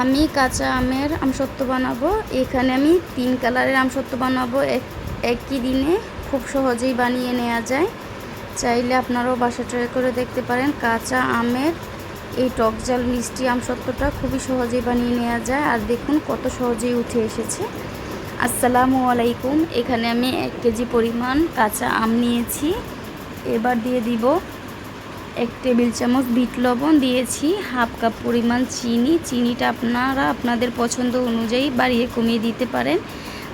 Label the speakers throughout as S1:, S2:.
S1: আমি কাঁচা আমের আমসত্ত্ব বানাবো। এখানে আমি তিন কালারের আমসত্ত্ব বানাবো। এক, একই দিনে খুব সহজেই বানিয়ে নেওয়া যায়। চাইলে আপনারাও বাসা ট্রাই করে দেখতে পারেন। কাঁচা আমের এই টক জাল মিষ্টি আমসত্ত্বটা খুবই সহজেই বানিয়ে নেওয়া যায়। আর দেখুন কত সহজেই উঠে এসেছে। আসসালামু আলাইকুম। এখানে আমি এক কেজি পরিমাণ কাঁচা আম নিয়েছি। এবার দিয়ে দিব এক টেবিল চামচ বিট লবণ দিয়েছি, হাফ কাপ পরিমাণ চিনি। চিনিটা আপনারা আপনাদের পছন্দ অনুযায়ী বাড়িয়ে কমিয়ে দিতে পারেন।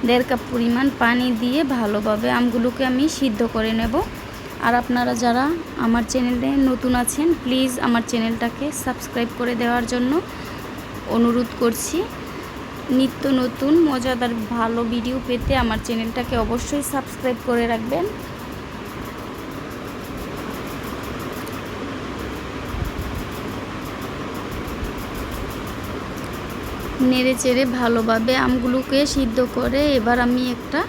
S1: দেড় কাপ পরিমাণ পানি দিয়ে ভালোভাবে আমগুলোকে আমি সিদ্ধ করে নেব। আর আপনারা যারা আমার চ্যানেলে নতুন আছেন, প্লিজ আমার চ্যানেলটাকে সাবস্ক্রাইব করে দেওয়ার জন্য অনুরোধ করছি। নিত্য নতুন, মজাদার, ভালো ভিডিও পেতে আমার চ্যানেলটাকে অবশ্যই সাবস্ক্রাইব করে রাখবেন। নেড়ে চেড়ে ভালোভাবে আমগুলোকে সিদ্ধ করে এবার আমি একটা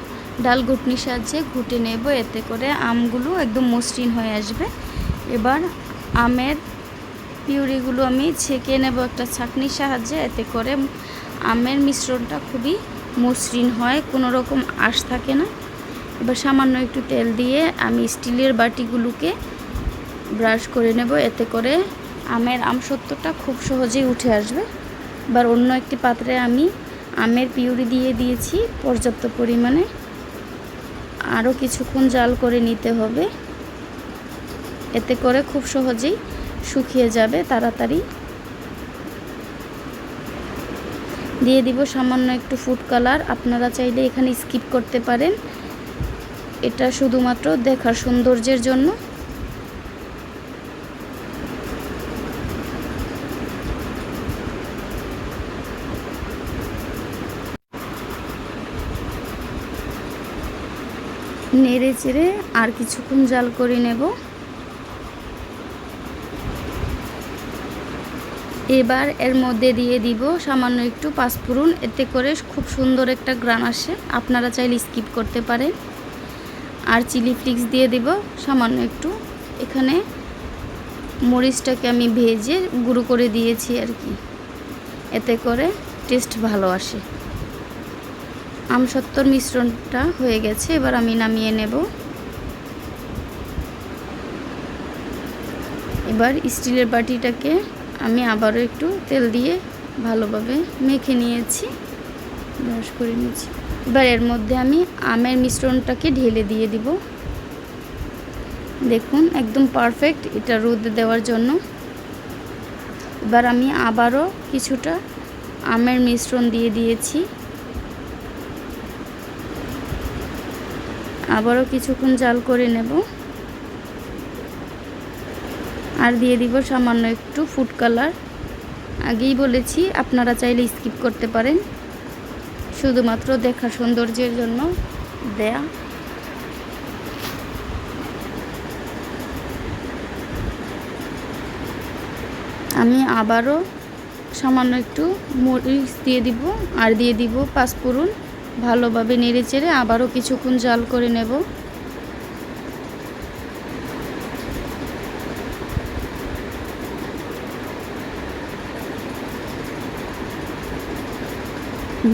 S1: ডাল ঘুটনির সাহায্যে ঘুটে নেব। এতে করে আমগুলো একদম মসৃণ হয়ে আসবে। এবার আমের পিউরিগুলো আমি ছেঁকে নেব একটা ছাঁকনির সাহায্যে। এতে করে আমের মিশ্রণটা খুবই মসৃণ হয়, কোনো রকম আঁশ থাকে না। এবার সামান্য একটু তেল দিয়ে আমি স্টিলের বাটিগুলোকে ব্রাশ করে নেব। এতে করে আমের আমসত্বটা খুব সহজেই উঠে আসবে। এবার অন্য একটি পাত্রে আমি আমের পিউরি দিয়ে দিয়েছি পর্যাপ্ত পরিমাণে। আরও কিছুক্ষণ জাল করে নিতে হবে। এতে করে খুব সহজেই শুকিয়ে যাবে তাড়াতাড়ি। দিয়ে দিব সামান্য একটু ফুড কালার আপনারা চাইলে এখানে স্কিপ করতে পারেন। এটা শুধুমাত্র দেখার সৌন্দর্যের জন্য। নেড়ে চেড়ে আর কিছুক্ষণ জাল করে নেব। এবার এর মধ্যে দিয়ে দিব সামান্য একটু পাঁচফোড়ন, এতে করে খুব সুন্দর একটা গ্রান আসে। আপনারা চাইলে স্কিপ করতে পারেন। আর চিলি ফ্লিক্স দিয়ে দিব সামান্য একটু। এখানে মরিচটাকে আমি ভেজে গুঁড়ো করে দিয়েছি আর কি। এতে করে টেস্ট ভালো আসে। আমসত্তর মিশ্রণটা হয়ে গেছে, এবার আমি নামিয়ে নেব। এবার স্টিলের বাটিটাকে আমি আবারও একটু তেল দিয়ে ভালোভাবে মেখে নিয়েছি, ব্রাশ করে নিয়েছি। এবার এর মধ্যে আমি আমের মিশ্রণটাকে ঢেলে দিয়ে দিব। দেখুন, একদম পারফেক্ট এটা রোদে দেওয়ার জন্য। এবার আমি আবারও কিছুটা আমের মিশ্রণ দিয়ে দিয়েছি। আবারও কিছুক্ষণ জাল করে নেব। আর দিয়ে দিব সামান্য একটু ফুড কালার আগেই বলেছি, আপনারা চাইলে স্কিপ করতে পারেন। শুধুমাত্র দেখা সৌন্দর্যের জন্য দেয়া। আমি আবারও সামান্য একটু মরিচ দিয়ে দিব, আর দিয়ে দিব পাঁচ পাঁচফোড়ন ভালোভাবে নেড়ে চেড়ে আবারও কিছুক্ষণ জাল করে নেব।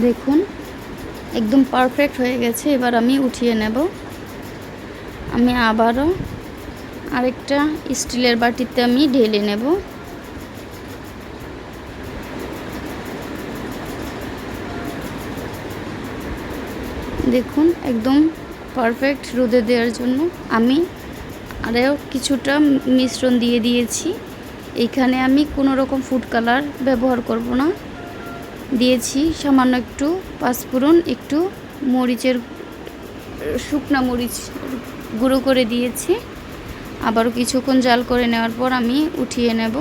S1: দেখুন, একদম পারফেক্ট হয়ে গেছে, এবার আমি উঠিয়ে নেব। আমি আবারও আরেকটা স্টিলের বাটিতে আমি ঢেলে নেব। দেখুন, একদম পারফেক্ট রোদে দেওয়ার জন্য। আমি আরও কিছুটা মিশ্রণ দিয়ে দিয়েছি। এখানে আমি কোনো রকম ফুড কালার ব্যবহার করব না। দিয়েছি সামান্য একটু পাঁচফোড়ন, একটু মরিচের, শুকনা মরিচ গুঁড়ো করে দিয়েছি। আবারও কিছুক্ষণ জাল করে নেওয়ার পর আমি উঠিয়ে নেব।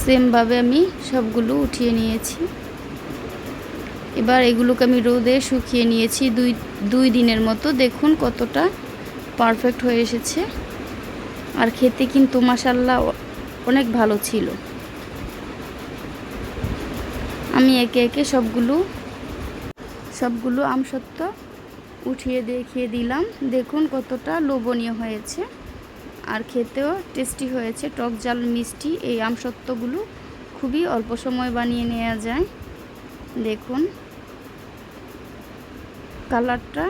S1: সেমভাবে আমি সবগুলো উঠিয়ে নিয়েছি। এবার এগুলোকে আমি রোদে শুকিয়ে নিয়েছি দুই দুই দিনের মতো। দেখুন কতটা পারফেক্ট হয়ে এসেছে। আর খেতে কিন্তু মাসাল্লাহ অনেক ভালো ছিল। আমি একে একে সবগুলো সবগুলো আমসত্ত্ব উঠিয়ে দেখিয়ে দিলাম। দেখুন কতটা লোভনীয় হয়েছে। আর খেতেও টেস্টি হয়েছে। টক জাল মিষ্টি এই আমসত্ত্বগুলো খুবই অল্প সময় বানিয়ে নেওয়া যায়। দেখুন কালারটা